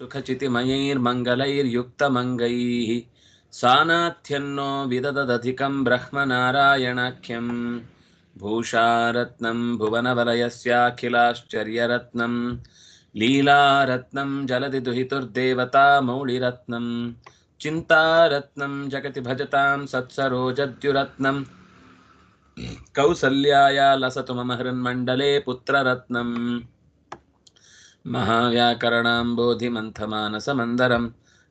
सुखचितिमयैर्मङ्गलैर्युक्तमङ्गैः। सानाथ्यन्नो विदददधिकं ब्रह्मनारायणाख्यं। भूषारत्नं भुवनवलयस्याखिलाश्चर्यरत्नं। लीलारत्नं दुहितुर्देवता मौळिरत्नं चिन्तारत्नं जगति भजतां सत्सरोजद्युरत्नं। कौसल्याया लसतु मम हृन्मण्डले पुत्ररत्नम् महाव्याकरणाम्बोधिमन्थमानसमन्दरं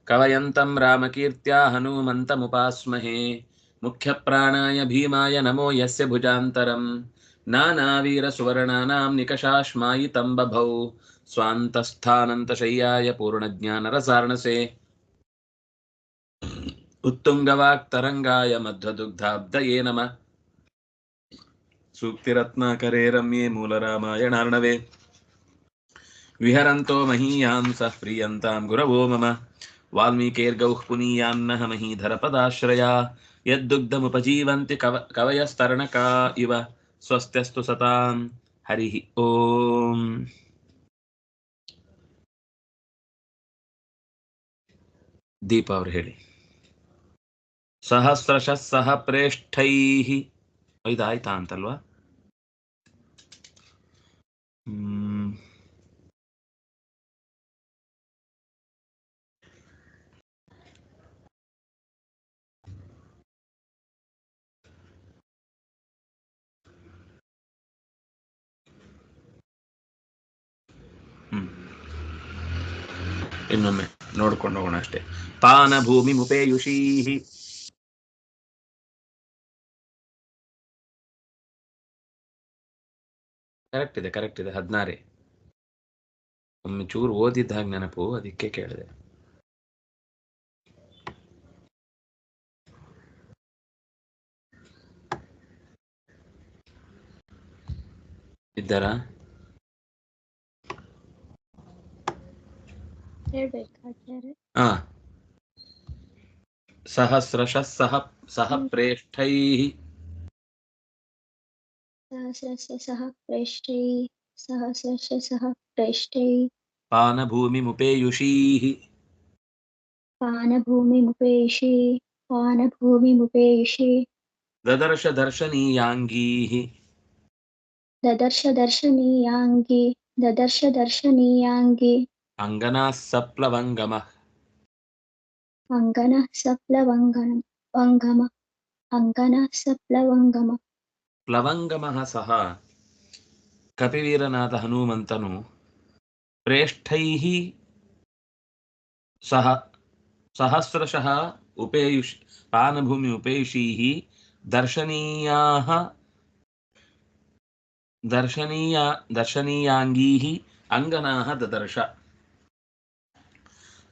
कवयन्तं रामकीर्त्या हनूमन्तमुपास्महे मुख्यप्राणाय भीमाय नमो यस्य भुजान्तरं नानावीरसुवर्णानां निकषाश्मायितं बभौ स्वान्तस्थानन्तशय्याय पूर्णज्ञानरसार्णसे उत्तुङ्गवाक्तरङ्गाय मध्वदुग्धाब्दये नमः सूक्तिरत्नाकरे रम्ये मूलरामायणार्णवे ವಿಹರಂತೋ ಮಹೀಯಾಂಸಃ ಪ್ರಿಯಂತಾಂ ಗುರವೋ ಮಮ ವಾಲ್ಮೀಕೈರ್ಗೌಃ ಪುನೀಯಾನ್ನಹ ಮಹೀಧರಪದಾಶ್ರಯ ಯದ್ದುಗ್ಧಮುಪಜೀವಂತಿ ಕವ ಕವಯಸ್ತರಣಕಾ ಇವ ಸ್ವಸ್ತ್ಯಸ್ತು ಸತಾಂ ಹರಿ ಓಂ ದೀಪ ಅವರು ಹೇಳಿ। ಸಹಸ್ರಶ ಸಹ ಪ್ರೇಷ್ಠೈ। ಇದಾಯ್ತಾ ಅಂತಲ್ವಾ? ಹ್ಮ್. ಇನ್ನೊಮ್ಮೆ ನೋಡ್ಕೊಂಡು ಹೋಗೋಣ ಅಷ್ಟೇ. ಪಾನ ಭೂಮಿ ಮುಪೇಯುಷೀಹಿ. ಕರೆಕ್ಟ್ ಇದೆ ಕರೆಕ್ಟ್ ಇದೆ. ಹದಿನಾರೇ. ಒಮ್ಮೆ ಚೂರು ಓದಿದ್ದಾಗ ನೆನಪು, ಅದಕ್ಕೆ ಕೇಳಿದೆ. ಇದ್ದಾರಾ? ಹೇಳ್ಬೇಕಾಚಾರ್ಯ ಹಾ ಸಹಸ್ರಶಃ ಸಹ ಸಹ ಪ್ರೇಷ್ಠೈಃ ಸಹಸ್ರಸ್ಯ ಸಹ ಪ್ರೇಷ್ಠೈ ಸಹಸ್ರಸ್ಯ ಸಹ ಪ್ರೇಷ್ಠೈ ಪಾನಭೂಮಿಮುಪೇಯುಷೀಃ ಪಾನಭೂಮಿಮುಪೇಷಿ ಪಾನಭೂಮಿಮುಪೇಷಿ ದದರ್ಶ ದರ್ಶನೀಯಾಂಗೀಃ ದದರ್ಶ ದರ್ಶನೀಯಾಂಗಿ ಅಂಗನಾಃ ಸಪ್ಲವಂಗಮಃ ಅಂಗನ ಸಪ್ಲವಂಗನ ವಂಗಮ ಅಂಗನ ಸಪ್ಲವಂಗಮ ಪ್ಲವಂಗಮಃ ಸಹ ಕಪಿವೀರನಾದ ಹನುಮಂತನು ಪ್ರೇಷ್ಠೈಃ ಸಹ ಸಹಸ್ರಶಃ ಉಪೇಯುಷ್ ಪಾನಭೂಮಿ ಉಪೇಯುಷೀಃ ದರ್ಶನೀಯಾಃ ದರ್ಶನೀಯ ದರ್ಶನೀಯಾಂಗೀಃ ಅಂಗನಾಃ ದದರ್ಶ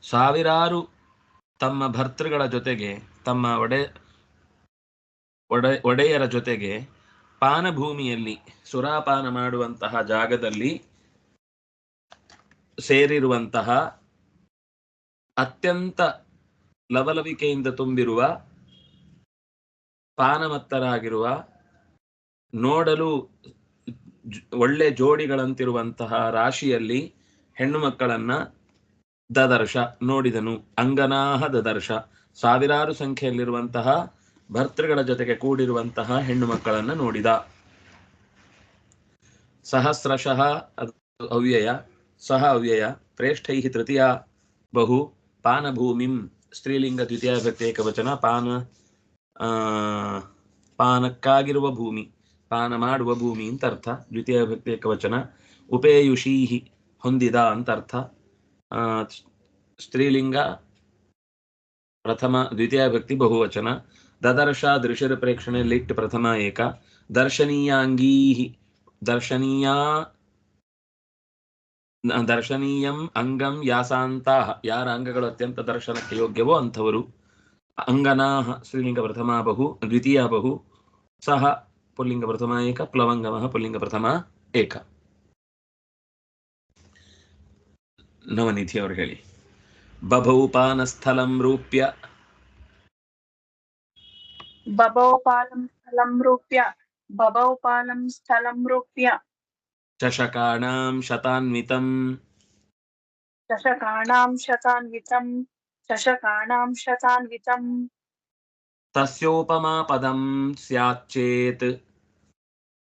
ಸಾವಿರಾರು ತಮ್ಮ ಭರ್ತೃಗಳ ಜೊತೆಗೆ, ತಮ್ಮ ಒಡೆ ಒಡೆ, ಒಡೆಯರ ಜೊತೆಗೆ ಪಾನಭೂಮಿಯಲ್ಲಿ ಸುರಾಪಾನ ಮಾಡುವಂತಹ ಜಾಗದಲ್ಲಿ ಸೇರಿರುವಂತಹ ಅತ್ಯಂತ ಲವಲವಿಕೆಯಿಂದ ತುಂಬಿರುವ, ಪಾನಮತ್ತರಾಗಿರುವ, ನೋಡಲು ಒಳ್ಳೆ ಜೋಡಿಗಳಂತಿರುವಂತಹ ರಾಶಿಯಲ್ಲಿ ಹೆಣ್ಣು ಮಕ್ಕಳನ್ನ ದದರ್ಶ ನೋಡಿದನು. ಅಂಗನಾಹ ದದರ್ಶ. ಸಾವಿರಾರು ಸಂಖ್ಯೆಯಲ್ಲಿರುವಂತಹ ಭರ್ತೃಗಳ ಜೊತೆಗೆ ಕೂಡಿರುವಂತಹ ಹೆಣ್ಣು ಮಕ್ಕಳನ್ನು ನೋಡಿದ. ಸಹಸ್ರಶಃ ಅವ್ಯಯ, ಸಹ ಅವ್ಯಯ ಪ್ರೇಷ್ಠೈ ತೃತೀಯ, ಬಹು, ಪಾನಭೂಮಿಂ, ಸ್ತ್ರೀಲಿಂಗ ದ್ವಿತೀಯ ಪ್ರತ್ಯೇಕ ಏಕವಚನ, ಪಾನ ಪಾನಕ್ಕಾಗಿರುವ ಭೂಮಿ, ಪಾನ ಮಾಡುವ ಭೂಮಿ ಅಂತ ಅರ್ಥ. ದ್ವಿತೀಯ ಪ್ರತ್ಯೇಕ ಏಕವಚನ. ಉಪೇಯುಷೀಹಿ ಹೊಂದಿದ ಅಂತ ಅರ್ಥ. ಸ್ತ್ರೀಲಿಂಗ, ಪ್ರಥಮ, ದ್ವಿತೀಯ ಭಕ್ತಿ ಬಹುವಚನ, ದದರ್ಶ, ದೃಶ್ಯರ ಪ್ರೇಕ್ಷಣೆ, ಲಿಟ್, ಪ್ರಥಮ, ಏಕ ದರ್ಶನೀಯಾಂಗೀಹಿ ದರ್ಶನೀಯ ದರ್ಶನೀಯಂ ಅಂಗಂ ಯಾಸಾಂತ ಯಾರ ಅಂಗಗಳು ಅತ್ಯಂತ ದರ್ಶನಕ್ಕೆ ಯೋಗ್ಯವೋ ಅಂಥವರು, ಅಂಗನಾಹ, ಸ್ತ್ರೀಲಿಂಗ ಪ್ರಥಮ, ಬಹು, ದ್ವಿತೀಯ, ಬಹು, ಸಹ, ಪುಲ್ಲಿಂಗ ಪ್ರಥಮ, ಏಕ ಪ್ಲವಂಗಮಃ ಪುಲ್ಲಿಂಗ ಪ್ರಥಮ, ಏಕ. ನವನಿಧಿ ಅವರು ಹೇಳಿ ಬಭೌ ಪಾನಸ್ಥಲಂ ರೂಪ್ಯ बभौपालं स्थलं रूप्य बभौपालं स्थलं रूप्य ಚಷಕಾಣಾಂ ಶತಾನ್ವಿತಂ चषकाणां शतान्वितं चषकाणां शतान्वितं तस्योपमा पदं स्याच्चेत्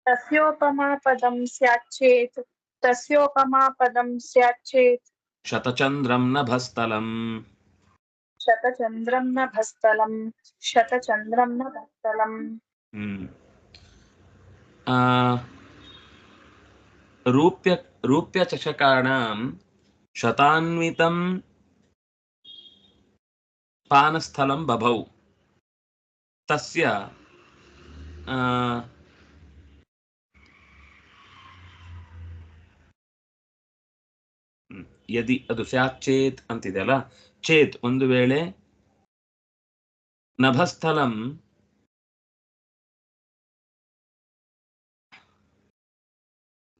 तस्योपमा पदं स्याच्चेत् तस्योपमा पदं स्याच्चेत् शतचन्द्रं नभस्तलम्। शतचन्द्रं नभस्थलं शतचन्द्रं। आ, रूप्य रूप्यचषकाणां शतान्वितं पानस्थलं बभौ। तस्य ಯದಿ ಅದು ಸ್ಯಾತ್ ಚೇತ್ ಅಂತಿದೆಯಲ್ಲ ಚೇತ್ ಒಂದು ವೇಳೆ ನಭಸ್ಥಲಂ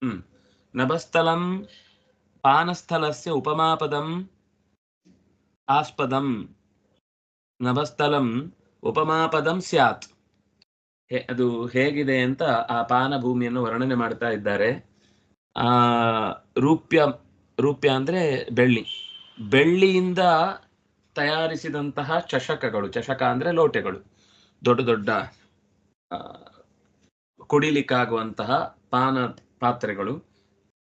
ಹ್ಮ್. ನಭಸ್ಥಲಂ ಪಾನಸ್ಥಲಸ್ಯ ಉಪಮಾಪದಂ ಆಸ್ಪದಂ. ನಭಸ್ಥಲಂ ಉಪಮಾಪದಂ ಸ್ಯಾತ್. ಅದು ಹೇಗಿದೆ ಅಂತ ಆ ಪಾನ ಭೂಮಿಯನ್ನು ವರ್ಣನೆ ಮಾಡ್ತಾ ಇದ್ದಾರೆ. ಆ, ರೂಪ್ಯ ರೂಪ್ಯ ಅಂದ್ರೆ ಬೆಳ್ಳಿ. ಬೆಳ್ಳಿಯಿಂದ ತಯಾರಿಸಿದಂತಹ ಚಷಕಗಳು, ಚಷಕ ಅಂದ್ರೆ ಲೋಟೆಗಳು. ದೊಡ್ಡ ದೊಡ್ಡ ಕುಡಿಲಿಕ್ಕಾಗುವಂತಹ ಪಾನ ಪಾತ್ರೆಗಳು.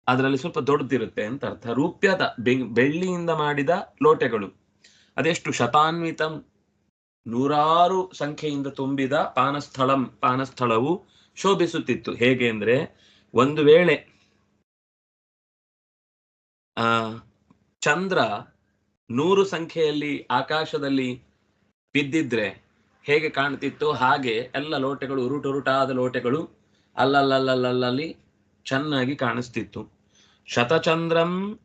ಅದರಲ್ಲಿ ಸ್ವಲ್ಪ ದೊಡ್ಡದಿರುತ್ತೆ ಅಂತ ಅರ್ಥ. ರೂಪ್ಯದ ಬೆಳ್ಳಿಯಿಂದ ಮಾಡಿದ ಲೋಟೆಗಳು. ಅದೆಷ್ಟು ಶತಾನ್ವಿತಂ, ನೂರಾರು ಸಂಖ್ಯೆಯಿಂದ ತುಂಬಿದ ಪಾನಸ್ಥಳಂ, ಪಾನಸ್ಥಳವು ಶೋಭಿಸುತ್ತಿತ್ತು. ಹೇಗೆ ಅಂದ್ರೆ, ಒಂದು ವೇಳೆ ಆ, ಚಂದ್ರ ನೂರು ಸಂಖ್ಯೆಯಲ್ಲಿ ಆಕಾಶದಲ್ಲಿ ಬಿದ್ದಿದ್ರೆ ಹೇಗೆ ಕಾಣ್ತಿತ್ತು? ಹಾಗೆ ಎಲ್ಲ ಲೋಟೆಗಳು, ಉರುಟುರುಟಾದ ಲೋಟೆಗಳು ಅಲ್ಲಲ್ಲಲ್ಲಲ್ಲಲ್ಲಿ ಚೆನ್ನಾಗಿ ಕಾಣಿಸ್ತಿತ್ತು. ಶತಚಂದ್ರಂ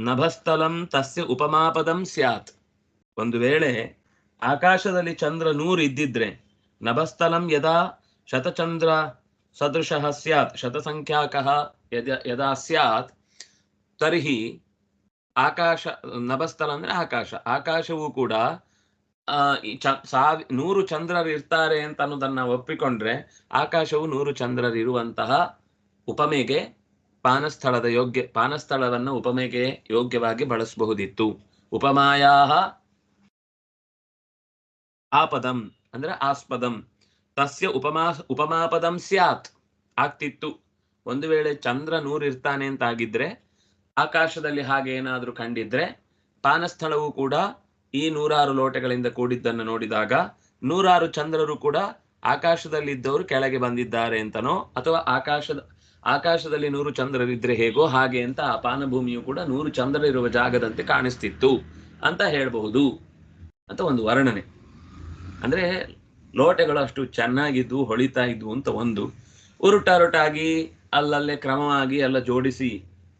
ನಭಸ್ಥಲಂ ತಸ್ಯ ಉಪಮಾಪದಂ ಸ್ಯಾತ್. ಒಂದು ವೇಳೆ ಆಕಾಶದಲ್ಲಿ ಚಂದ್ರ ನೂರು ಇದ್ದಿದ್ರೆ ನಭಸ್ಥಲಂ ಯದಾ ಶತಚಂದ್ರ ಸದೃಶಃ ಸ್ಯಾತ್, ಶತಸಂಖ್ಯಾಕಃ ಯದ, ಯದಾ ಸ್ಯಾತ್ ತರ್ಹಿ ಆಕಾಶ ನಭಸ್ಥಲ ಅಂದ್ರೆ ಆಕಾಶ. ಆಕಾಶವೂ ಕೂಡ ಚ ಸಾವಿ ನೂರು ಚಂದ್ರರು ಇರ್ತಾರೆ ಅಂತ ಅನ್ನೋದನ್ನ ಒಪ್ಪಿಕೊಂಡ್ರೆ ಆಕಾಶವು ನೂರು ಚಂದ್ರರು ಇರುವಂತಹ ಉಪಮೆಗೆ, ಪಾನಸ್ಥಳದ ಯೋಗ್ಯ, ಪಾನಸ್ಥಳವನ್ನು ಉಪಮೆಗೆ ಯೋಗ್ಯವಾಗಿ ಬಳಸಬಹುದಿತ್ತು. ಉಪಮಾಯಾ ಆಪದಂ ಅಂದ್ರೆ ಆಸ್ಪದಂ. ತಸ್ಯ ಉಪಮಾ, ಉಪಮಾಪದಂ ಸ್ಯಾತ್ ಆಗ್ತಿತ್ತು. ಒಂದು ವೇಳೆ ಚಂದ್ರ ನೂರು ಇರ್ತಾನೆ ಅಂತ ಆಗಿದ್ರೆ ಆಕಾಶದಲ್ಲಿ ಹಾಗೆ ಏನಾದರೂ ಕಂಡಿದ್ರೆ ಪಾನಸ್ಥಳವು ಕೂಡ ಈ ನೂರಾರು ಲೋಟಗಳಿಂದ ಕೂಡಿದ್ದನ್ನು ನೋಡಿದಾಗ ನೂರಾರು ಚಂದ್ರರು ಕೂಡ ಆಕಾಶದಲ್ಲಿದ್ದವರು ಕೆಳಗೆ ಬಂದಿದ್ದಾರೆ ಅಂತನೋ ಅಥವಾ ಆಕಾಶದ, ಆಕಾಶದಲ್ಲಿ ನೂರು ಚಂದ್ರರಿದ್ರೆ ಹೇಗೋ ಹಾಗೆ ಅಂತ ಆ ಪಾನಭೂಮಿಯು ಕೂಡ ನೂರು ಚಂದ್ರರಿರುವ ಜಾಗದಂತೆ ಕಾಣಿಸ್ತಿತ್ತು ಅಂತ ಹೇಳಬಹುದು ಅಂತ ಒಂದು ವರ್ಣನೆ. ಅಂದ್ರೆ ಲೋಟೆಗಳು ಅಷ್ಟು ಚೆನ್ನಾಗಿದ್ವು, ಹೊಳಿತಾ ಇದ್ವು ಅಂತ ಒಂದು. ಉರುಟಾರುಟಾಗಿ, ಅಲ್ಲಲ್ಲೇ ಕ್ರಮವಾಗಿ ಎಲ್ಲ ಜೋಡಿಸಿ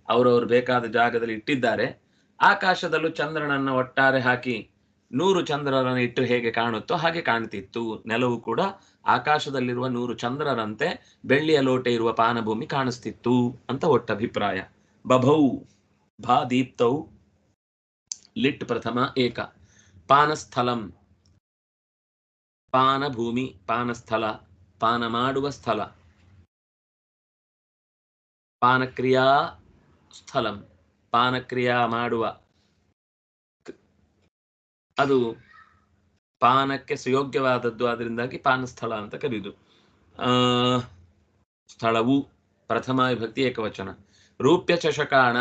ಅವರವರು ಬೇಕಾದ ಜಾಗದಲ್ಲಿ ಇಟ್ಟಿದ್ದಾರೆ. ಆಕಾಶದಲ್ಲೂ ಚಂದ್ರನನ್ನ ಒಟ್ಟಾರೆ ಹಾಕಿ ನೂರು ಚಂದ್ರರನ್ನು ಇಟ್ಟು ಹೇಗೆ ಕಾಣುತ್ತೋ ಹಾಗೆ ಕಾಣ್ತಿತ್ತು. ನೆಲವು ಕೂಡ ಆಕಾಶದಲ್ಲಿರುವ ನೂರು ಚಂದ್ರರಂತೆ ಬೆಳ್ಳಿಯ ಲೋಟೆ ಇರುವ ಪಾನಭೂಮಿ ಕಾಣಿಸ್ತಿತ್ತು ಅಂತ ಒಟ್ಟ ಅಭಿಪ್ರಾಯ ಬಭೌ, ಭಾ ದೀಪ್ತೌ, ಲಿಟ್ ಪ್ರಥಮ ಏಕ. ಪಾನಸ್ಥಲಂ. ಪಾನಭೂಮಿ, ಪಾನಸ್ಥಲ ಪಾನ ಮಾಡುವ ಸ್ಥಳ ಪಾನಕ್ರಿಯಾ ಸ್ಥಳಂ ಪಾನಕ್ರಿಯಾ ಮಾಡುವ. ಅದು ಪಾನಕ್ಕೆ ಸುಯೋಗ್ಯವಾದದ್ದು ಅದರಿಂದಾಗಿ ಪಾನಸ್ಥಳ ಅಂತ ಕರೆಯುದು. ಆ, ಸ್ಥಳವು ಪ್ರಥಮ ವಿಭಕ್ತಿ ಏಕವಚನ. ರೂಪ್ಯ ಚಷಕಾಣ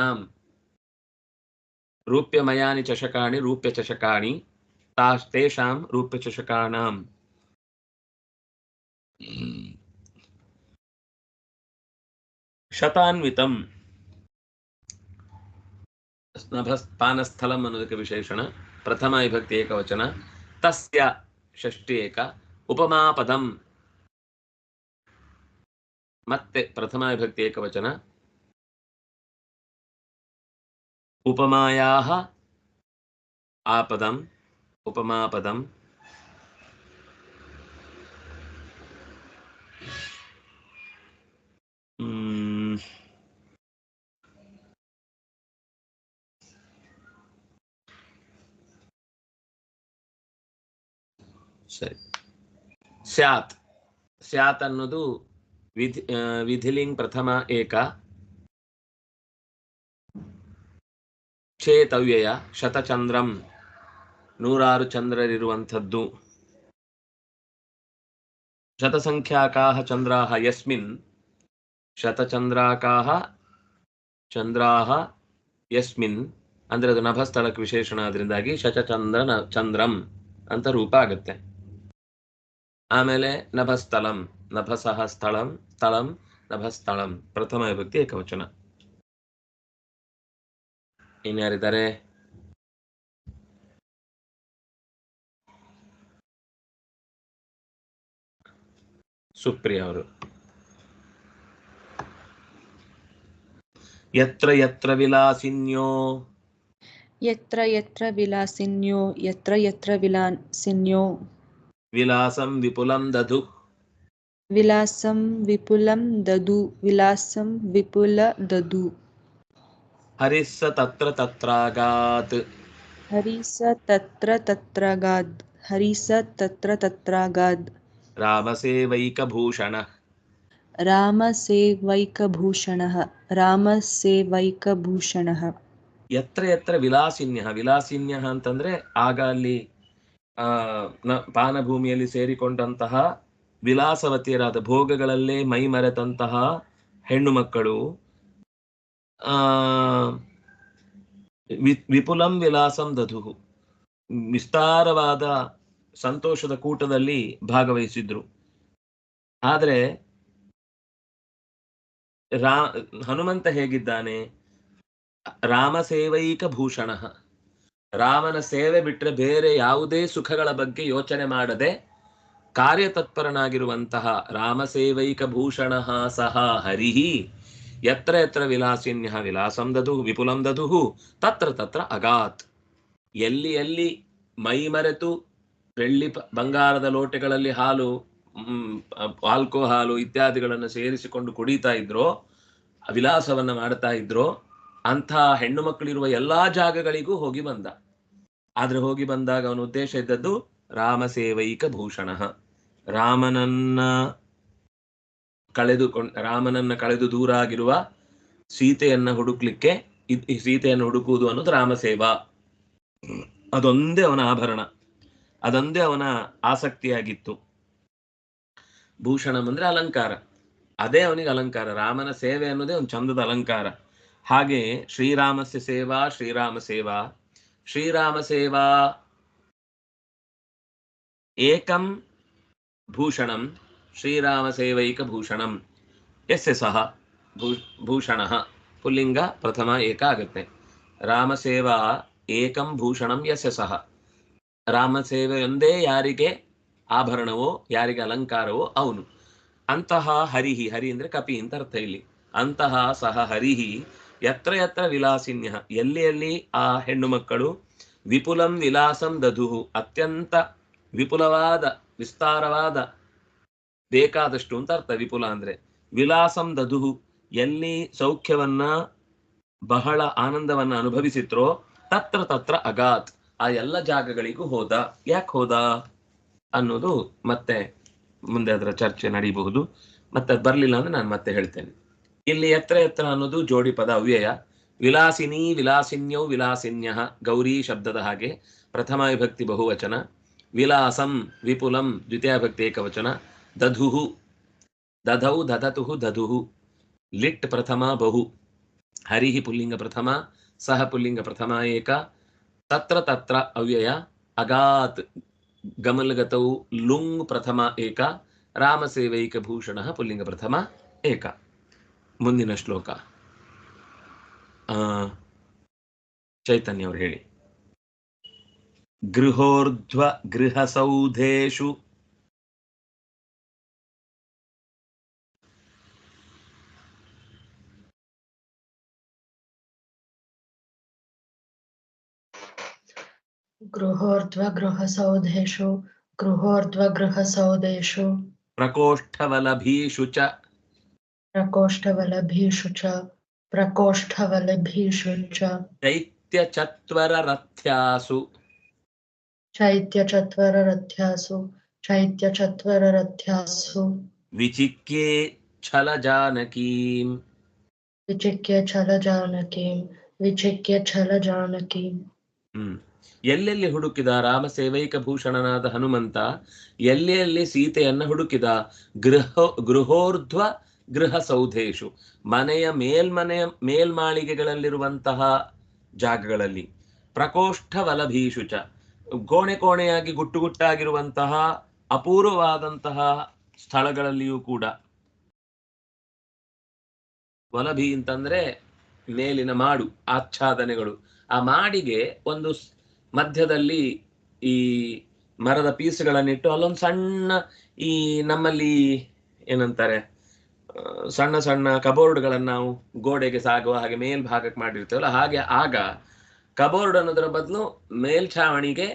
ರೂಪ್ಯಮಯಾನಿ ಚಷಕಾಣಿ ರೂಪ್ಯ ಚಷಕಾಣಿ ತಾ, ತೇಷಾಂ ರೂಪ್ಯ ಚಷಕಾಣ ಶತಾನ್ವಿತಂ. ನಭಸ್ ಪಾನಸ್ಥಳಂ ಅನ್ನೋದಕ್ಕೆ ವಿಶೇಷಣ ಪ್ರಥಮ ವಿಭಕ್ತಿ ಏಕವಚನ ತಸ್ಯ ಷಷ್ಠಿ ಏಕ ಉಪಮಾಪದಂ ಮತ್ತೆ ಪ್ರಥಮ ವಿಭಕ್ತಿ ಏಕವಚನ ಉಪಮಾಯಾಹ ಆಪದಂ ಉಪಮಾಪದಂ ಸರಿ. ಸ್ಯಾತ್. ಸ್ಯಾತ್ ಅನ್ನೋದು ವಿಧಿ ವಿಧಿಲಿಂಗ್ ಪ್ರಥಮ ಏಕ. ಚೇತವ್ಯಯ ಶತಚಂದ್ರಂ. ನೂರಾರು ಚಂದ್ರರಿರುವಂಥದ್ದು. ಶತಸಂಖ್ಯಾಕಾಹ ಚಂದ್ರಾಹ ಯಸ್ಮಿನ್. ಶತಚಂದ್ರಾಕಾಹ ಚಂದ್ರಾಹ ಯಸ್ಮಿನ್. ಅಂದ್ರೆ ಅದು ನಭಸ್ಥಳಕ್ಕೆ ವಿಶೇಷಣ ಅದರಿಂದಾಗಿ ಶತಚಂದ್ರ ನ- ಚಂದ್ರಂ ಅಂತ ರೂಪ ಆಗುತ್ತೆ. ಆಮೇಲೆ ನಭಸ್ಥಳಂ ನಭಸಹ ಸ್ಥಳಂ ಸ್ಥಳಂ ನಭಸ್ಥಳಂ, ಪ್ರಥಮ ವಿಭಕ್ತಿ ಏಕವಚನ. ಇನ್ಯಾರಿದ್ದಾರೆ? ಸುಪ್ರಿಯಾ ಅವರು. ಯತ್ರ ಯತ್ರ ವಿಲಾಸಿನ್ಯೋ. ಯತ್ರ ಯತ್ರ ವಿಲಾಸಿನ್ಯೋ, ಯತ್ರ ಯತ್ರ ವಿಲಾಸಿನ್ಯೋ. ವಿಲಾಸಂ ವಿಪುಲಂ ದಧು विलासं विपुलं ददु विलासं विपुल ददु ಹರಿಸ್ಸ ತತ್ರ ತತ್ರಾಗಾತ್ हरि स तत्र तत्रागाद् हरि स तत्र तत्रागाद् ರಾಮಸೇವೈಕಭೂಷಣ रामसेवैकभूषणः रामसेवैकभूषणः ಯತ್ರ ಯತ್ರ ವಿಲಾಸಿನ್ಯ ವಿಲಾಸಿನ್ಯ ಅಂತಂದ್ರೆ ಆಗ ಅಲ್ಲಿ ಆ, ನ- ಪಾನಭೂಮಿಯಲ್ಲಿ ಸೇರಿಕೊಂಡಂತಹ ವಿಲಾಸವತಿಯರಾದ ಭೋಗಗಳಲ್ಲೇ ಮೈ ಮರೆತಂತಹ ಹೆಣ್ಣು ಮಕ್ಕಳು, ಆ ವಿಪುಲಂ ವಿಲಾಸಂ ದಧುಹು. ವಿಸ್ತಾರವಾದ ಸಂತೋಷದ ಕೂಟದಲ್ಲಿ ಭಾಗವಹಿಸಿದ್ರು. ಆದರೆ, ರಾ, ಹನುಮಂತ ಹೇಗಿದ್ದಾನೆ? ರಾಮ ಸೇವೈಕ ಭೂಷಣ. ರಾಮನ ಸೇವೆ ಬಿಟ್ಟರೆ ಬೇರೆ ಯಾವುದೇ ಸುಖಗಳ ಬಗ್ಗೆ ಯೋಚನೆ ಮಾಡದೆ ಕಾರ್ಯತತ್ಪರನಾಗಿರುವಂತಹ ರಾಮ ಸೇವೈಕ ಭೂಷಣ ಸಹ ಹರಿಹಿ ಯತ್ರ ಯತ್ರ ವಿಲಾಸಿನ್ಯ ವಿಲಾಸಂ ದದು ವಿಪುಲಂ ದದುಹು ತತ್ರ ತತ್ರ ಅಗಾತ್. ಎಲ್ಲಿ ಎಲ್ಲಿ ಮೈ ಮರೆತು ಬೆಳ್ಳಿ ಬಂಗಾರದ ಲೋಟೆಗಳಲ್ಲಿ ಹಾಲು ಆಲ್ಕೋಹಾಲು ಆಲ್ಕೋ ಹಾಲು ಇತ್ಯಾದಿಗಳನ್ನು ಸೇರಿಸಿಕೊಂಡು ಕುಡಿತಾ ಇದ್ರೋ, ವಿಲಾಸವನ್ನು ಮಾಡ್ತಾ ಇದ್ರೋ, ಅಂಥ ಹೆಣ್ಣು ಮಕ್ಕಳಿರುವ ಎಲ್ಲಾ ಜಾಗಗಳಿಗೂ ಹೋಗಿ ಬಂದ. ಆದ್ರೆ ಹೋಗಿ ಬಂದಾಗ ಅವನ ಉದ್ದೇಶ ಇದ್ದದ್ದು ರಾಮ ಸೇವೈಕ ಭೂಷಣ. ರಾಮನನ್ನ ಕಳೆದುಕೊಂಡ ರಾಮನನ್ನ ಕಳೆದು ದೂರ ಆಗಿರುವ ಸೀತೆಯನ್ನ ಹುಡುಕ್ಲಿಕ್ಕೆ ಸೀತೆಯನ್ನು ಹುಡುಕುವುದು ಅನ್ನೋದು ರಾಮಸೇವಾ ಅದೊಂದೇ ಅವನ ಆಭರಣ. ಅದೊಂದೇ ಅವನ ಆಸಕ್ತಿಯಾಗಿತ್ತು. ಭೂಷಣಂ ಅಂದ್ರೆ ಅಲಂಕಾರ. ಅದೇ ಅವನಿಗೆ ಅಲಂಕಾರ. ರಾಮನ ಸೇವೆ ಅನ್ನೋದೇ ಒಂದು ಚಂದದ ಅಲಂಕಾರ. ಹಾಗೆ ಶ್ರೀರಾಮಸ್ಯ ಸೇವಾ, ಶ್ರೀರಾಮ ಸೇವಾ. ಶ್ರೀರಾಮ ಸೇವಾ ಏಕಂ ಭೂಷಣಂ ಶ್ರೀರಾಮ ಸೇವೈಕ ಭೂಷಣಂ ಯಸ್ಯ ಸಹ ಭೂ ಭೂಷಣ ಪುಲ್ಲಿಂಗ ಪ್ರಥಮ ಏಕ ಆಗುತ್ತೆ ರಾಮ ಸೇವಾ ಏಕಂ ಭೂಷಣಂ ಯಸ್ಯ ಸಹ ರಾಮ ಸೇವೆಯೊಂದೇ ಯಾರಿಗೆ ಆಭರಣವೋ ಯಾರಿಗೆ ಅಲಂಕಾರವೋ ಅವನು ಅಂತಹ ಹರಿಹಿ ಹರಿ ಅಂದ್ರೆ ಕಪಿ ಅಂತ ಅರ್ಥ ಇಲ್ಲಿ ಅಂತಹ ಸಹ ಹರಿಹಿ ಯತ್ರ ಯತ್ರ ವಿಲಾಸಿನ್ಯ ಎಲ್ಲಿ ಎಲ್ಲಿ ಆ ಹೆಣ್ಣು ಮಕ್ಕಳು ವಿಪುಲಂ ವಿಲಾಸಂ ದಧುಹು. ಅತ್ಯಂತ ವಿಪುಲವಾದ, ವಿಸ್ತಾರವಾದ, ಬೇಕಾದಷ್ಟು ಅಂತ ಅರ್ಥ ವಿಪುಲ ಅಂದ್ರೆ. ವಿಲಾಸಂ ದಧುಹು. ಎಲ್ಲಿ ಸೌಖ್ಯವನ್ನ, ಬಹಳ ಆನಂದವನ್ನ ಅನುಭವಿಸಿತ್ರೋ ತತ್ರ ತತ್ರ ಅಗಾತ್. ಆ ಎಲ್ಲ ಜಾಗಗಳಿಗೂ ಹೋದ. ಯಾಕೆ ಹೋದ ಅನ್ನೋದು ಮತ್ತೆ ಮುಂದೆ ಅದರ ಚರ್ಚೆ ನಡೀಬಹುದು. ಮತ್ತೆ ಅದು ಬರ್ಲಿಲ್ಲ ಅಂದ್ರೆ ನಾನು ಮತ್ತೆ ಹೇಳ್ತೇನೆ. ಇಲ್ಲಿ ಎತ್ರ ಎತ್ರ ಅನ್ನೋದು ಜೋಡಿ ಪದ ಅವ್ಯಯ. ವಿಲಾಸಿನಿ ವಿಲಾಸಿನ್ಯೌ ವಿಲಾಸಿನ್ಯ ಗೌರಿ ಶಬ್ದದ ಹಾಗೆ ಪ್ರಥಮ ವಿಭಕ್ತಿ ಬಹುವಚನ. ವಿಲಾಸಂ ವಿಪುಲಂ ದ್ವಿತೀಯ ವಿಭಕ್ತಿ ಏಕವಚನ. ದಧುಹು ದಧೌ ದಧತುಹು ದಧುಹು. ಲಿಟ್ ಪ್ರಥಮ ಬಹು. ಹರಿಹಿ ಪುಲ್ಲಿಂಗ ಪ್ರಥಮ. ಸಹ ಪುಲ್ಲಿಂಗ ಪ್ರಥಮ ಏಕ. ತತ್ರ ತತ್ರ ಅವ್ಯಯ. ಅಗಾತ್ ಗಮಲ್ಗತೌ ಲುಂಗ್ ಪ್ರಥಮ ಏಕ. ರಾಮಸೇವೈಕ ಭೂಷಣ ಪುಲ್ಲಿಂಗ ಪ್ರಥಮ ಏಕ. ಮುಂದಿನ ಶ್ಲೋಕ ಆ, ಚೈತನ್ಯ ಅವರು ಹೇಳಿ ಗೃಹೋರ್ಧ್ವ ಗೃಹಸೌಧೇಶು गृहोर्ध्वगृहसौधेषु गृहोर्ध्वगृहसौधेषु ಪ್ರಕೋಷ್ಠವಲಭೀಷು ಚ प्रकोष्ठवलभीषु च प्रकोष्ठवलभीषु च ಚೈತ್ಯಚತ್ವರರಥ್ಯಾಸು चैत्यचत्वररथ्यासु चैत्यचत्वररथ्यासु ವಿಚಿಕ್ಯೆ ಛಲಜಾನಕೀಂ विचिक्य छलजानकीं विचिक्य छलजानकीम् ಹ್ಮ್ ಎಲ್ಲೆಲ್ಲಿ ಹುಡುಕಿದ ರಾಮ ಸೇವೈಕ ಭೂಷಣನಾದ ಹನುಮಂತ ಎಲ್ಲಿ ಎಲ್ಲಿ ಸೀತೆಯನ್ನ ಹುಡುಕಿದ ಗೃಹ ಗೃಹೋರ್ಧ್ವ ಗೃಹ ಸೌಧೇಶು. ಮನೆಯ ಮೇಲ್ಮನೆಯ ಮೇಲ್ಮಾಳಿಗೆಗಳಲ್ಲಿರುವಂತಹ ಜಾಗಗಳಲ್ಲಿ. ಪ್ರಕೋಷ್ಠ ವಲಭೀಷುಚ ಕೋಣೆ ಕೋಣೆಯಾಗಿ ಗುಟ್ಟು ಗುಟ್ಟಾಗಿರುವಂತಹ ಅಪೂರ್ವವಾದಂತಹ ಸ್ಥಳಗಳಲ್ಲಿಯೂ ಕೂಡ. ವಲಭಿ ಅಂತಂದ್ರೆ ಮೇಲಿನ ಮಾಡು, ಆಚ್ಛಾದನೆಗಳು. ಆ ಮಾಡಿಗೆ ಒಂದು ಮಧ್ಯದಲ್ಲಿ ಈ ಮರದ ಪೀಸ್ಗಳನ್ನಿಟ್ಟು ಅಲ್ಲೊಂದು ಸಣ್ಣ ಈ ನಮ್ಮಲ್ಲಿ ಏನಂತಾರೆ? ಸಣ್ಣ ಸಣ್ಣ ಕಬೋರ್ಡ್ಗಳನ್ನು ನಾವು ಗೋಡೆಗೆ ಸಾಗುವ ಹಾಗೆ ಮೇಲ್ಭಾಗಕ್ಕೆ ಮಾಡಿರ್ತೇವಲ್ಲ, ಹಾಗೆ ಆಗ ಕಬೋರ್ಡ್ ಅನ್ನೋದರ ಬದಲು ಮೇಲ್ಛಾವಣಿಗೆ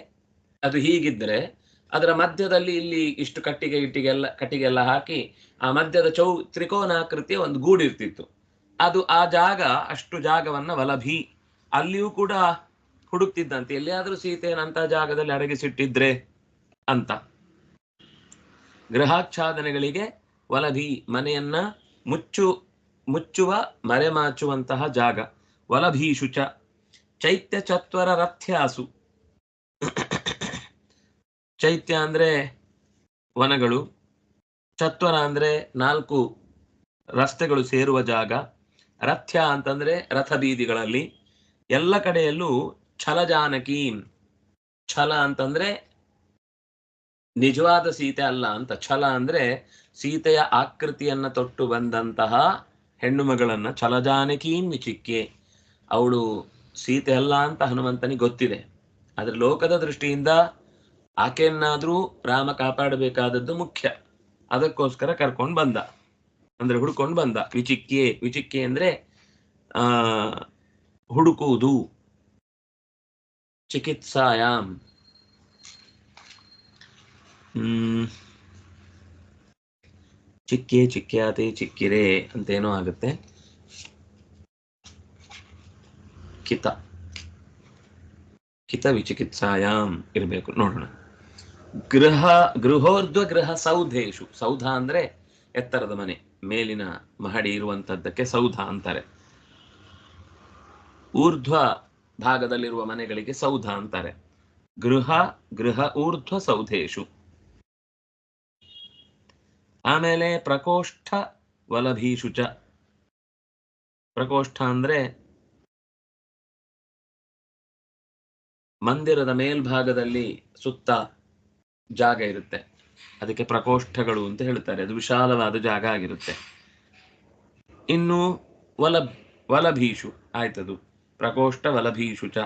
ಅದು ಹೀಗಿದ್ರೆ ಅದರ ಮಧ್ಯದಲ್ಲಿ ಇಲ್ಲಿ ಇಷ್ಟು ಕಟ್ಟಿಗೆ ಇಟ್ಟಿಗೆ ಎಲ್ಲ ಕಟ್ಟಿಗೆ ಎಲ್ಲ ಹಾಕಿ ಆ ಮಧ್ಯದ ಚೌ, ತ್ರಿಕೋನಾಕೃತಿಯ ಒಂದು ಗೂಡಿರ್ತಿತ್ತು. ಅದು ಆ ಜಾಗ, ಅಷ್ಟು ಜಾಗವನ್ನ ವಲಭಿ. ಅಲ್ಲಿಯೂ ಕೂಡ ಹುಡುಕ್ತಿದ್ದಂತೆ, ಎಲ್ಲಿಯಾದ್ರೂ ಸೀತೆಯನ್ನಂತ ಜಾಗದಲ್ಲಿ ಅಡಗಿಸಿಟ್ಟಿದ್ರೆ ಅಂತ. ಗೃಹಾಚ್ಛಾದನೆಗಳಿಗೆ ವಲಭಿ ಮನೆಯನ್ನ ಮುಚ್ಚು, ಮುಚ್ಚುವ, ಮರೆಮಾಚುವಂತಹ ಜಾಗ. ವಲಭೀಶುಚ ಚೈತ್ಯ ಚತ್ವರ ರಥ್ಯಾಸು. ಚೈತ್ಯ ಅಂದ್ರೆ ವನಗಳು. ಚತ್ವರ ಅಂದ್ರೆ ನಾಲ್ಕು ರಸ್ತೆಗಳು ಸೇರುವ ಜಾಗ. ರಥ್ಯ ಅಂತಂದ್ರೆ ರಥ ಬೀದಿಗಳಲ್ಲಿ. ಎಲ್ಲ ಕಡೆಯಲ್ಲೂ ಛಲಜಾನಕಿ ಛಲ ಅಂತಂದ್ರೆ ನಿಜವಾದ ಸೀತೆ ಅಲ್ಲ ಅಂತ. ಛಲ ಅಂದ್ರೆ ಸೀತೆಯ ಆಕೃತಿಯನ್ನ ತೊಟ್ಟು ಬಂದಂತಹ ಹೆಣ್ಣು ಮಗಳನ್ನ ಛಲಜಾನಕೀನ್ ವಿಚಿಕ್ಕೆ ಅವಳು ಸೀತೆ ಅಲ್ಲ ಅಂತ ಹನುಮಂತನಿಗೆ ಗೊತ್ತಿದೆ. ಆದ್ರೆ ಲೋಕದ ದೃಷ್ಟಿಯಿಂದ ಆಕೆಯನ್ನಾದ್ರೂ ರಾಮ ಕಾಪಾಡಬೇಕಾದದ್ದು ಮುಖ್ಯ. ಅದಕ್ಕೋಸ್ಕರ ಕರ್ಕೊಂಡು ಬಂದ. ಅಂದ್ರೆ ಹುಡ್ಕೊಂಡು ಬಂದ. ವಿಚಿಕ್ಕೆ ವಿಚಿಕ್ಕೆ ಅಂದ್ರೆ, ಆ, ಹುಡುಕುವುದು. ಚಿಕಿತ್ಸಾಯಾಮ್. ಚಿಕ್ಕೆ ಚಿಕ್ಕ್ಯಾತೆ ಚಿಕ್ಕಿರೆ ಅಂತೇನೋ ಆಗುತ್ತೆ. ಕಿತ. ಕಿತ ವಿಚಿಕಿತ್ಸಾಯಾಮ್ ಇರಬೇಕು. ನೋಡೋಣ. ಗೃಹ ಗೃಹೋರ್ಧ್ವ ಗೃಹ ಸೌಧೇಶು. ಸೌಧ ಅಂದ್ರೆ ಎತ್ತರದ ಮನೆ. ಮೇಲಿನ ಮಹಡಿ ಇರುವಂತದ್ದಕ್ಕೆ ಸೌಧ ಅಂತಾರೆ. ಊರ್ಧ್ವ ಭಾಗದಲ್ಲಿರುವ ಮನೆಗಳಿಗೆ ಸೌಧ ಅಂತಾರೆ. ಗೃಹ ಗೃಹ, ಊರ್ಧ್ವ ಸೌಧೇಶು. ಆಮೇಲೆ ಪ್ರಕೋಷ್ಠ ವಲಭೀಷುಚ ಪ್ರಕೋಷ್ಠ ಅಂದ್ರೆ ಮಂದಿರದ ಮೇಲ್ಭಾಗದಲ್ಲಿ ಸುತ್ತ ಜಾಗ ಇರುತ್ತೆ. ಅದಕ್ಕೆ ಪ್ರಕೋಷ್ಠಗಳು ಅಂತ ಹೇಳ್ತಾರೆ. ಅದು ವಿಶಾಲವಾದ ಜಾಗ ಆಗಿರುತ್ತೆ. ಇನ್ನು ವಲ ವಲಭೀಷು ಆಯ್ತದು. ಪ್ರಕೋಷ್ಠ ವಲಭೀಷುಚ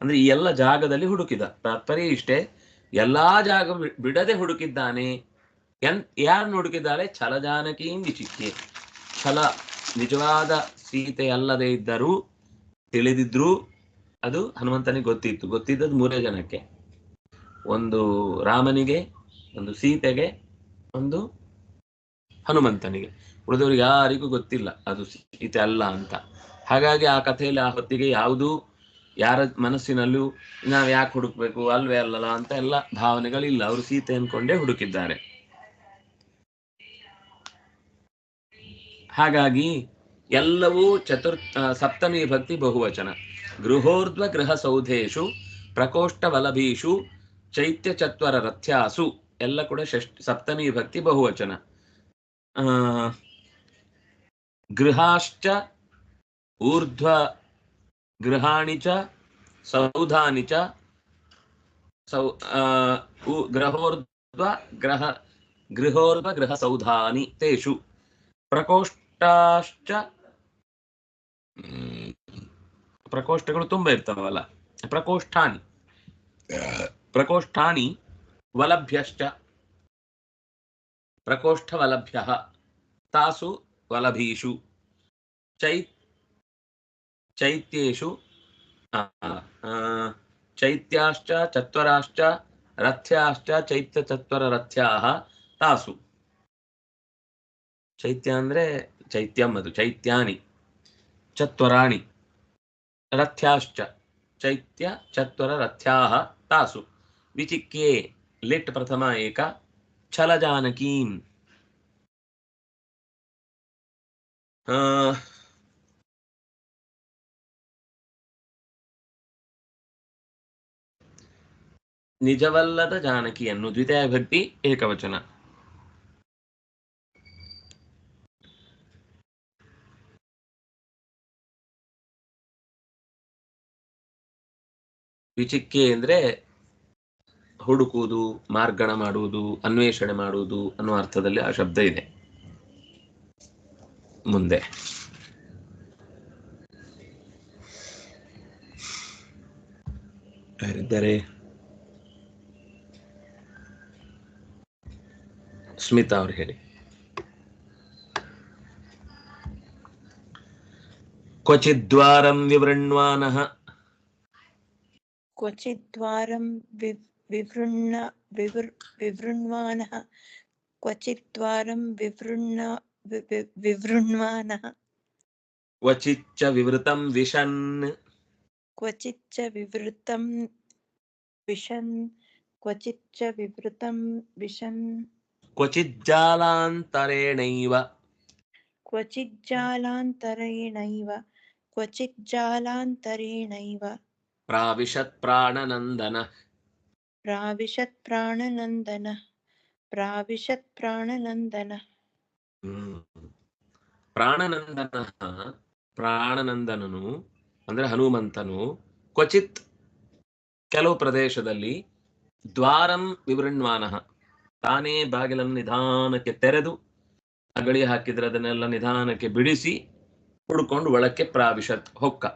ಅಂದ್ರೆ ಈ ಎಲ್ಲ ಜಾಗದಲ್ಲಿ ಹುಡುಕಿದ. ತಾತ್ಪರ್ಯ ಇಷ್ಟೇ. ಎಲ್ಲಾ ಜಾಗ ಬಿಡದೆ ಹುಡುಕಿದ್ದಾನೆ. ಎನ್ ಯಾರನ್ನು ಛಲ ಛಲಜಾನಕೀಂ ವಿಚಿತ್ಯೆ ಛಲ ನಿಜವಾದ ಸೀತೆ ಅಲ್ಲದೆ ಇದ್ದರೂ ತಿಳಿದಿದ್ರು ಅದು ಹನುಮಂತನಿಗೆ ಗೊತ್ತಿತ್ತು. ಗೊತ್ತಿದ್ದದ್ದು ಮೂರೇ ಜನಕ್ಕೆ. ಒಂದು ರಾಮನಿಗೆ, ಒಂದು ಸೀತೆಗೆ, ಒಂದು ಹನುಮಂತನಿಗೆ. ಉಳಿದವ್ರಿಗೆ ಯಾರಿಗೂ ಗೊತ್ತಿಲ್ಲ. ಅದು ಸೀತೆ ಅಲ್ಲ ಅಂತ. ಹಾಗಾಗಿ ಆ ಕಥೆಯಲ್ಲಿ ಆ ಹೊತ್ತಿಗೆ ಯಾವುದು, ಯಾರ ಮನಸ್ಸಿನಲ್ಲೂ ನಾವು ಯಾಕೆ ಹುಡುಕ್ಬೇಕು, ಅಲ್ವೇ ಅಲ್ಲಲ್ಲ ಅಂತ ಎಲ್ಲ ಭಾವನೆಗಳಿಲ್ಲ. ಅವರು ಸೀತೆ ಅನ್ಕೊಂಡೇ ಹುಡುಕಿದ್ದಾರೆ. ಹಾಗಾಗಿ ಎಲ್ಲವೂ ಚತುರ್ ಆ, ಸಪ್ತಮಿ ಭಕ್ತಿ ಬಹುವಚನ. ಗೃಹೋರ್ಧ್ವ ಗೃಹ ಸೌಧೇಶು ಪ್ರಕೋಷ್ಠ ವಲಭೀಷು ಚೈತ್ಯ ಚತ್ವರ ರಥ್ಯಾಸು ಎಲ್ಲ ಕೂಡ ಷಷ್ಠ ಸಪ್ತಮಿ ಭಕ್ತಿ ಬಹುವಚನ. ಗೃಹಾಶ್ಚ ಊರ್ಧ್ವ ಗೃಹಾಣಿ ಚ ಸೌಧಾನಿ ಚ ಸೌ ಗ್ರಹೋರ್ಧ್ವ ಗ್ರಹ ಗೃಹೋರ್ಧ್ವ ಗೃಹ ಸೌಧಾನಿ ತೇಷು. ಪ್ರಕೋಷ್ಠಾಶ್ಚ. ಪ್ರಕೋಷ್ಠಗಳು ತುಂಬಾ ಇರ್ತಾವಲ್ಲ. ಪ್ರಕೋಷ್ಠಾನಿ. ಪ್ರಕೋಷ್ಠಾನಿ ವಲಭ್ಯಶ್ಚ. ಪ್ರಕೋಷ್ಠವಲಭ್ಯ. ತಾಸು ವಲಭೀಷು ಚೈ ಆ, ಚೈತ್ಯಾಶ್ಚ ಚತ್ವರಾಶ್ಚ ರಥ್ಯಾಶ್ಚ ಚೈತ್ಯ ಚತ್ವರ ರಥ್ಯಾಹ ತಾಸು. ಚೈತ್ಯ ಅಂದರೆ ಚೈತ್ಯಂ ಅದು, ಚೈತ್ಯಾನಿ, ಚತ್ವರಾಣಿ, ರಥ್ಯಾಶ್ಚ, ಚೈತ್ಯ, ಚತ್ವರ, ರಥ್ಯಾಹ, ತಾಸು. ವಿಚಿಕ್ಯೆ ಲಿಟ್ ಪ್ರಥಮ ಏಕ ಛಲಜಾನಕೀಂ ನಿಜವಲ್ಲದ ಜಾನಕಿಯನ್ನು ದ್ವಿತೀಯ ಭಕ್ತಿ ಏಕವಚನ. ವಿಚಿಕ್ಕೆ ಅಂದ್ರೆ ಹುಡುಕುವುದು, ಮಾರ್ಗಣ ಮಾಡುವುದು, ಅನ್ವೇಷಣೆ ಮಾಡುವುದು ಅನ್ನುವ ಅರ್ಥದಲ್ಲಿ ಆ ಶಬ್ದ ಇದೆ. ಮುಂದೆ. ಯಾರಿದ್ದಾರೆ? ಸ್ಮಿತಾ ಅವ್ರು ಹೇಳಿ. ಕ್ವಚಿದ್ವಾರಂ ವಿವೃಣ್ವಾನಃ. क्वचिद्वारं विवृण्ण विवृण्वानः। क्वचिद्वारं विवृण्ण विवृण्वानः। क्वचिच्च विवृतं विशन्। क्वचिच्च विवृतं विशन्। क्वचिच्च विवृतं विशन्। क्वचिज्जालान्तरेणैव। क्वचिज्जालान्तरेणैव। क्वचिज्जालान्तरेणैव। ಪ್ರಾವಿಶತ್ ಪ್ರಾಣನಂದನ ಪ್ರಾವಿಶತ್ ಪ್ರಾಣನಂದನ ಪ್ರಾವಿಶತ್ ಪ್ರಾಣನಂದನ ಪ್ರಾಣನಂದನ ಪ್ರಾಣನಂದನನು ಅಂದ್ರೆ ಹನುಮಂತನು ಕ್ವಚಿತ್ ಕೆಲವು ಪ್ರದೇಶದಲ್ಲಿ ದ್ವಾರಂ ವಿವೃಣ್ವಾನಃ. ತಾನೇ ಬಾಗಿಲನ್ನು ನಿಧಾನಕ್ಕೆ ತೆರೆದು ಅಗಳಿ ಹಾಕಿದ್ರೆ ಅದನ್ನೆಲ್ಲ ನಿಧಾನಕ್ಕೆ ಬಿಡಿಸಿ ಹುಡ್ಕೊಂಡು ಒಳಕ್ಕೆ ಪ್ರಾವಿಶತ್ ಹೊಕ್ಕ.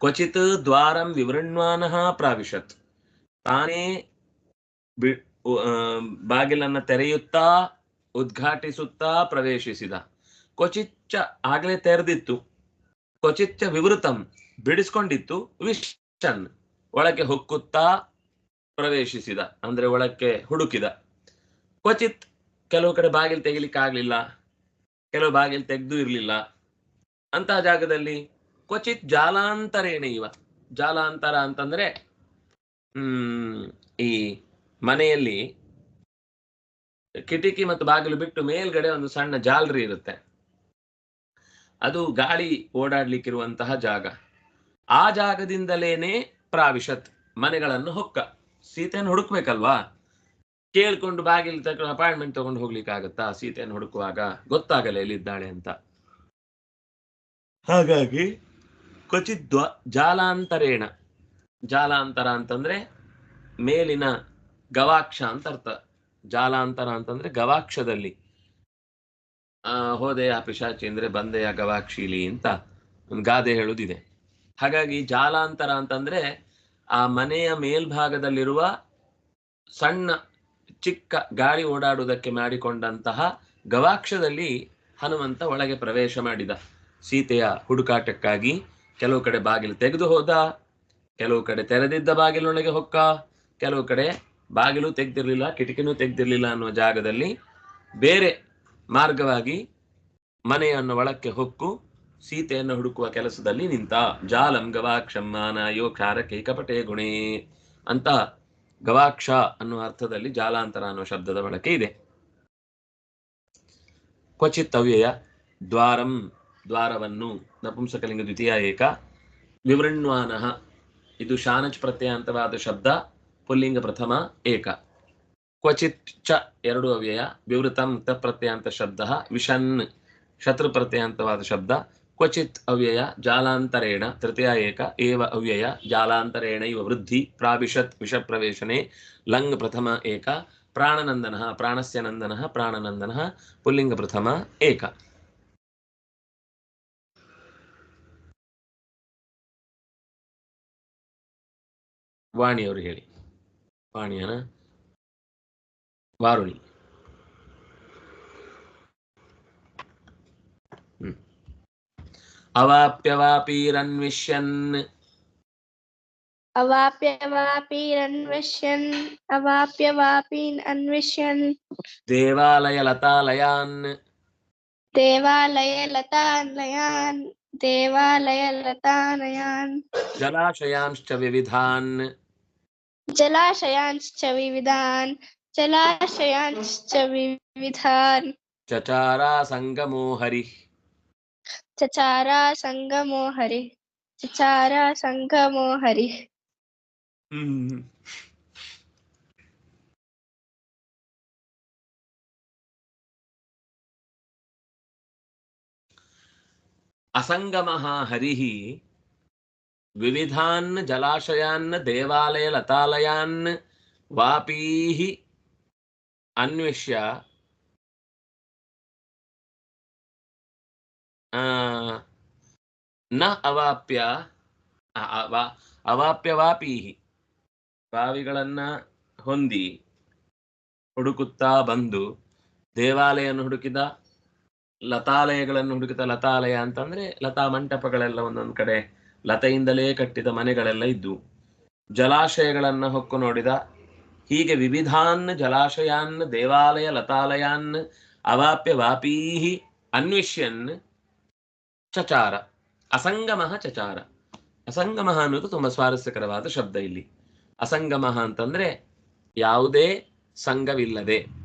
ಕ್ವಚಿತ್ ದ್ವಾರಂ ವಿವೃಣ್ವಾನಃ ಪ್ರಾವಿಶತ್ ತಾನೇ ಬಾಗಿಲನ್ನ ತೆರೆಯುತ್ತಾ, ಉದ್ಘಾಟಿಸುತ್ತಾ ಪ್ರವೇಶಿಸಿದ। ಕ್ವಚಿಚ್ಚ ಆಗ್ಲೇ ತೆರೆದಿತ್ತು। ಕ್ವಚಿಚ್ಚ ವಿವೃತಂ ಬಿಡಿಸ್ಕೊಂಡಿತ್ತು। ವಿಶನ್ ಒಳಗೆ ಹೊಕ್ಕುತ್ತಾ ಪ್ರವೇಶಿಸಿದ। ಅಂದ್ರೆ ಒಳಕ್ಕೆ ಹುಡುಕಿದ। ಕ್ವಚಿತ್ ಕೆಲವು ಕಡೆ ಬಾಗಿಲು ತೆಗಿಲಿಕ್ಕಾಗ್ಲಿಲ್ಲ। ಕೆಲವು ಬಾಗಿಲು ತೆಗೆದು ಇರಲಿಲ್ಲ। ಅಂತಹ ಜಾಗದಲ್ಲಿ ಕ್ವಚಿತ್ ಜಾಲಾಂತರೇಣ ಇವ ಜಾಲಾಂತರ ಅಂತಂದ್ರೆ, ಹ್ಮ್, ಈ ಮನೆಯಲ್ಲಿ ಕಿಟಕಿ ಮತ್ತು ಬಾಗಿಲು ಬಿಟ್ಟು ಮೇಲ್ಗಡೆ ಒಂದು ಸಣ್ಣ ಜಾಲರಿ ಇರುತ್ತೆ. ಅದು ಗಾಳಿ ಓಡಾಡ್ಲಿಕ್ಕಿರುವಂತಹ ಜಾಗ. ಆ ಜಾಗದಿಂದಲೇನೆ ಪ್ರಾವಿಶತ್ ಮನೆಗಳನ್ನು ಹೊಕ್ಕ. ಸೀತೆಯನ್ನು ಹುಡುಕ್ಬೇಕಲ್ವಾ? ಕೇಳ್ಕೊಂಡು ಬಾಗಿಲು ತಗೊಂಡು ಅಪಾಯಿಂಟ್ಮೆಂಟ್ ತಗೊಂಡು ಹೋಗ್ಲಿಕ್ಕಾಗತ್ತಾ? ಸೀತೆಯನ್ನು ಹುಡುಕುವಾಗ ಗೊತ್ತಾಗಲ್ಲ ಎಲ್ಲಿದ್ದಾಳೆ ಅಂತ. ಹಾಗಾಗಿ ಕ್ವಚಿತ್ ದ್ವ ಜಾಲಾಂತರೇಣ. ಜಾಲಾಂತರ ಅಂತಂದ್ರೆ ಮೇಲಿನ ಗವಾಕ್ಷ ಅಂತ ಅರ್ಥ. ಜಾಲಾಂತರ ಅಂತಂದ್ರೆ ಗವಾಕ್ಷದಲ್ಲಿ. ಆ ಹೋದೆಯ ಪಿಶಾಚಿ ಅಂದ್ರೆ ಬಂದೆಯ ಗವಾಕ್ಷಿಲಿ ಅಂತ ಒಂದು ಗಾದೆ ಹೇಳುದಿದೆ. ಹಾಗಾಗಿ ಜಾಲಾಂತರ ಅಂತಂದ್ರೆ ಆ ಮನೆಯ ಮೇಲ್ಭಾಗದಲ್ಲಿರುವ ಸಣ್ಣ ಚಿಕ್ಕ ಗಾಳಿ ಓಡಾಡುವುದಕ್ಕೆ ಮಾಡಿಕೊಂಡಂತಹ ಗವಾಕ್ಷದಲ್ಲಿ ಹನುಮಂತ ಒಳಗೆ ಪ್ರವೇಶ ಮಾಡಿದ. ಸೀತೆಯ ಹುಡುಕಾಟಕ್ಕಾಗಿ ಕೆಲವು ಕಡೆ ಬಾಗಿಲು ತೆಗೆದು ಹೋದ, ಕೆಲವು ಕಡೆ ತೆರೆದಿದ್ದ ಬಾಗಿಲೊಳಗೆ ಹೊಕ್ಕ, ಕೆಲವು ಕಡೆ ಬಾಗಿಲು ತೆಗ್ದಿರ್ಲಿಲ್ಲ, ಕಿಟಕಿನೂ ತೆಗ್ದಿರ್ಲಿಲ್ಲ ಅನ್ನುವ ಜಾಗದಲ್ಲಿ ಬೇರೆ ಮಾರ್ಗವಾಗಿ ಮನೆಯನ್ನು ಒಳಕ್ಕೆ ಹೊಕ್ಕು, ಸೀತೆಯನ್ನು ಹುಡುಕುವ ಕೆಲಸದಲ್ಲಿ ನಿಂತ, ಜಾಲಂ ಗವಾಕ್ಷಮ್ಮಾನ ಯೋ ಕಪಟೆ ಗುಣೇ ಅಂತ ಗವಾಕ್ಷ ಅನ್ನುವ ಅರ್ಥದಲ್ಲಿ ಜಾಲಾಂತರ ಅನ್ನುವ ಶಬ್ದದ ಬಳಕೆ ಇದೆ. ಕ್ವಚಿತ್ ಅವ್ಯಯ ದ್ವಾರಂ ದ್ವಾರವನ್ನು ನಪುಂಸಕಲಿಂಗ ದ್ವಿತೀಯ ಏಕ ವಿವೃಣ್ವಾನಃ. ಇದು ಶಾನಚ್ ಪ್ರತ್ಯಯಾಂತವಾದ ಶಬ್ದ, ಪುಲ್ಲಿಂಗ ಪ್ರಥಮ ಏಕ. ಕ್ವಚಿತ್ ಚ ಎರಡು ಅವ್ಯಯ, ವಿವೃತಂ ತ ಪ್ರತ್ಯಯಾಂತ ಶಬ್ದ, ವಿಷನ್ ಶತ್ರು ಪ್ರತ್ಯಯಾಂತವಾದ ಶಬ್ದ, ಕ್ವಚಿತ್ ಅವ್ಯಯ, ಜಾಲಾಂತರೇಣ ತೃತೀಯ ಏಕ, ಏವ ಅವ್ಯಯ, ಜಾಲಾಂತರೇಣ ಇವ ವೃದ್ಧಿ ಪ್ರಾವಿಶತ್ ವಿಷಪ್ರವೇಶನೆ, ಲಂಗ್ ಪ್ರಥಮ ಏಕ, ಪ್ರಾಣನಂದನ, ಪ್ರಾಣಸ್ಯ ನಂದನ, ಪ್ರಾಣನಂದನ, ಪುಲ್ಲಿಂಗ ಪ್ರಥಮ ಏಕ. வாணி அவர்களே வாணியான வாரொலி अवाप्यवापीरन्विष्यन् अवाप्यवापीरन्विष्यन् अवाप्यवापीन् अन्विष्यन् देवालयलतालयान् देवालयलतालयान् देवालयलतानयान् जलाशयांश्च विविधान् जलाशयांश्च विविधान् जलाशयांश्च विविधान् चचारा सङ्गमो हरिः चचारा सङ्गमो हरिः चचारा सङ्गमो हरिः हम्म। ಅಸಂಗಮಃ ಹರಿಹಿ ವಿವಿಧಾನ್ ಜಲಾಶಯಾನ್ ದೇವಾಲಯ ಲತಾಲಯಾನ್ ವಾಪೀಹಿ ಅನ್ವಿಷ್ಯ. ನ ಅವಾಪ್ಯ, ಅ- ಬಾವಿಗಳನ್ನು ಹೊಂದಿ ಹುಡುಕುತ್ತಾ ಬಂದು ದೇವಾಲಯನ್ನು ಹುಡುಕಿದ ಲತಾಲಯಗಳನ್ನು ಹುಡುಕಿದ ಲತಾಲಯ ಅಂತಂದ್ರೆ ಲತಾ ಮಂಟಪಗಳೆಲ್ಲ ಒಂದೊಂದು ಕಡೆ ಲತೆಯಿಂದಲೇ ಕಟ್ಟಿದ ಮನೆಗಳೆಲ್ಲ ಇದ್ದು ಜಲಾಶಯಗಳನ್ನ ಹೊಕ್ಕು ನೋಡಿದ ಹೀಗೆ ವಿವಿಧಾನ್ ಜಲಾಶಯಾನ್, ದೇವಾಲಯ ಲತಾಲಯಾನ್, ಅವಾಪ್ಯ ವಾಪೀಹಿ, ಅನ್ವಿಷ್ಯನ್, ಚಚಾರ ಅಸಂಗಮಃ ಚಚಾರ. ಅಸಂಗಮಃ ಅನ್ನೋದು ತುಂಬಾ ಸ್ವಾರಸ್ಯಕರವಾದ ಶಬ್ದ ಇಲ್ಲಿ. ಅಸಂಗಮಃ ಅಂತಂದ್ರೆ ಯಾವುದೇ ಸಂಘವಿಲ್ಲದೆ.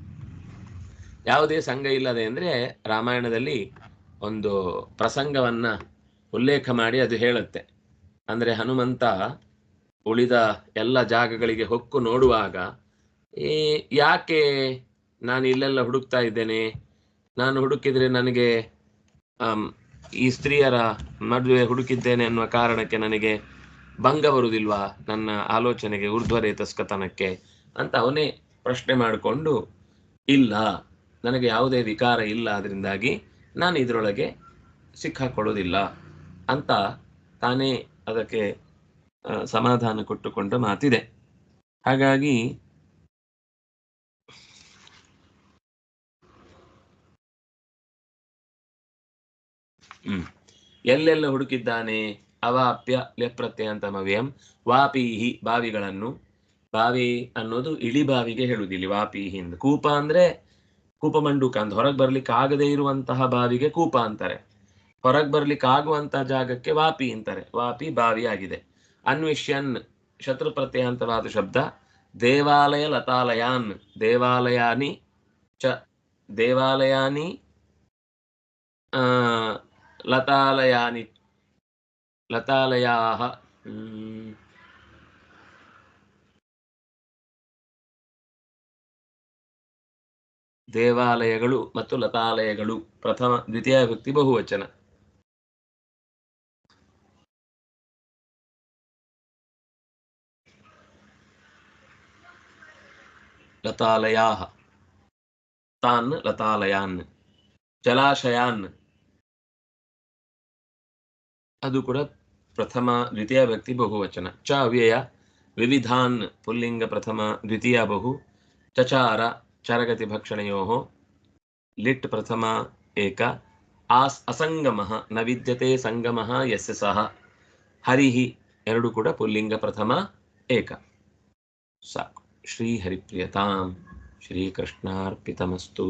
ಯಾವುದೇ ಸಂಘ ಇಲ್ಲದೆ ಅಂದರೆ ರಾಮಾಯಣದಲ್ಲಿ ಒಂದು ಪ್ರಸಂಗವನ್ನು ಉಲ್ಲೇಖ ಮಾಡಿ ಅದು ಹೇಳುತ್ತೆ. ಅಂದ್ರೆ ಹನುಮಂತ ಉಳಿದ ಎಲ್ಲ ಜಾಗಗಳಿಗೆ ಹೊಕ್ಕು ನೋಡುವಾಗ ಈ ಯಾಕೆ ನಾನು ಇಲ್ಲೆಲ್ಲ ಹುಡುಕ್ತಾ ಇದ್ದೇನೆ? ನಾನು ಹುಡುಕಿದ್ರೆ ನನಗೆ ಈ ಸ್ತ್ರೀಯರ ಮದುವೆ ಹುಡುಕಿದ್ದೇನೆ ಅನ್ನುವ ಕಾರಣಕ್ಕೆ ನನಗೆ ಭಂಗ ಬರುವುದಿಲ್ವಾ ನನ್ನ ಆಲೋಚನೆಗೆ ಊರ್ಧ್ವರೇತಸ್ಕತನಕ್ಕೆ? ಅಂತ ಅವನೇ ಪ್ರಶ್ನೆ ಮಾಡಿಕೊಂಡು, ಇಲ್ಲ ನನಗೆ ಯಾವುದೇ ವಿಕಾರ ಇಲ್ಲ ಅದರಿಂದಾಗಿ ನಾನು ಇದರೊಳಗೆ ಸಿಕ್ಕಾಕೊಳ್ಳೋದಿಲ್ಲ ಅಂತ ತಾನೇ ಅದಕ್ಕೆ ಸಮಾಧಾನ ಕೊಟ್ಟುಕೊಂಡ ಮಾತಿದೆ. ಹಾಗಾಗಿ ಹ್ಮ್. ಎಲ್ಲೆಲ್ಲ ಹುಡುಕಿದ್ದಾನೆ? ಅವಾಪ್ಯ ಲೆಪ್ರತ್ಯ ಅಂತ ಮವ್ಯಂ. ವಾಪೀಹಿ ಬಾವಿಗಳನ್ನು. ಬಾವಿ ಅನ್ನೋದು ಇಳಿ ಬಾವಿಗೆ ಹೇಳುದಿಲ್ಲ ವಾಪೀಹಿ ಅಂತ ಕೂಪ ಅಂದ್ರೆ ಕೂಪ ಮಂಡೂಕ ಅಂತ ಹೊರಗೆ ಬರ್ಲಿಕ್ಕೆ ಆಗದೇ ಇರುವಂತಹ ಬಾವಿಗೆ ಕೂಪ ಅಂತಾರೆ. ಹೊರಗೆ ಬರ್ಲಿಕ್ಕೆ ಆಗುವಂತಹ ಜಾಗಕ್ಕೆ ವಾಪಿ ಅಂತಾರೆ. ವಾಪಿ ಬಾವಿ ಆಗಿದೆ ಅನ್ವಿಷ್ಯನ್ ಶತ್ರು ಪ್ರತ್ಯಯಾಂತವಾದ ಶಬ್ದ. ದೇವಾಲಯ ಲತಾಲಯಾನ್. ದೇವಾಲಯಾನಿ ಚ ದೇವಾಲಯಾನಿ ಲತಾಲಯಾನಿ, ಲತಾಲಯಾಹ ದೇವಾಲಯಗಳು ಮತ್ತು ಲತಾಲಯಗಳು. ಪ್ರಥಮ, ದ್ವಿತೀಯ ವ್ಯಕ್ತಿ ಬಹುವಚನ. ಲತಾಲಯಾಹ. ತಾನ್, ಲತಾಲಯಾನ್. ಜಲಾಶಯಾನ್. ಅದು ಕೂಡ ಪ್ರಥಮ, ದ್ವಿತೀಯ ವ್ಯಕ್ತಿ ಬಹುವಚನ. ಚ, ಅವ್ಯಯ. ವಿವಿಧಾನ್. ಪುಲ್ಲಿಂಗ ಪ್ರಥಮ, ದ್ವಿತೀಯ ಬಹು. ಚಚಾರ. लिट् ಲಿಟ್ ಪ್ರಥಮ ಏಕ. ಆಸ್ ಅಸಂಗಮಃ ನ ವಿದ್ಯತೆ ಸಂಗಮಃ ಯಸ್ಯ ಸಹ. ಹರಿಹಿ ಎರಡು ಕೂಡ ಪುಲ್ಲಿಂಗ ಪ್ರಥಮ ಏಕ. ಸಾಕು. ಶ್ರೀ ಹರಿಪ್ರಿಯತಾಂ ಶ್ರೀಕೃಷ್ಣಾರ್ಪಿತಮಸ್ತು.